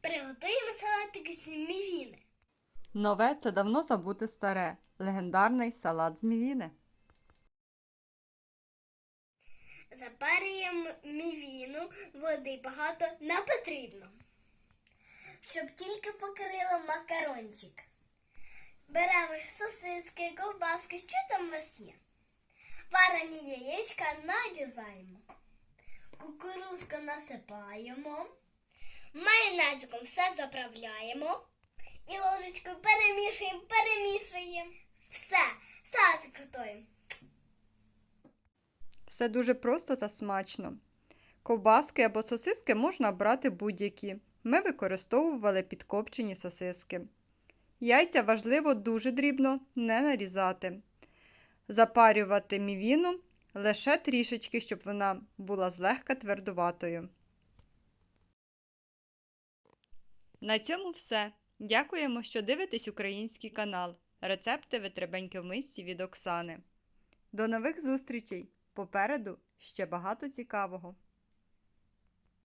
Приготуємо салатик з мівіни. Нове це давно забуте старе. Легендарний салат з мівіни. Запарюємо мівіну, води багато не потрібно. Щоб тільки покрило макарончик. Беремо сосиски, ковбаски, що там у вас є. Варені яєчка нарізаємо. Кукурузку насипаємо. Майонезиком все заправляємо. І ложечкою перемішуємо, перемішуємо. Все, салатик готуємо. Все дуже просто та смачно. Ковбаски або сосиски можна брати будь-які. Ми використовували підкопчені сосиски. Яйця важливо дуже дрібно не нарізати. Запарювати мівіну лише трішечки, щоб вона була злегка твердуватою. На цьому все. Дякуємо, що дивитесь український канал. Рецепти витребеньки в мисці від Оксани. До нових зустрічей! Попереду ще багато цікавого.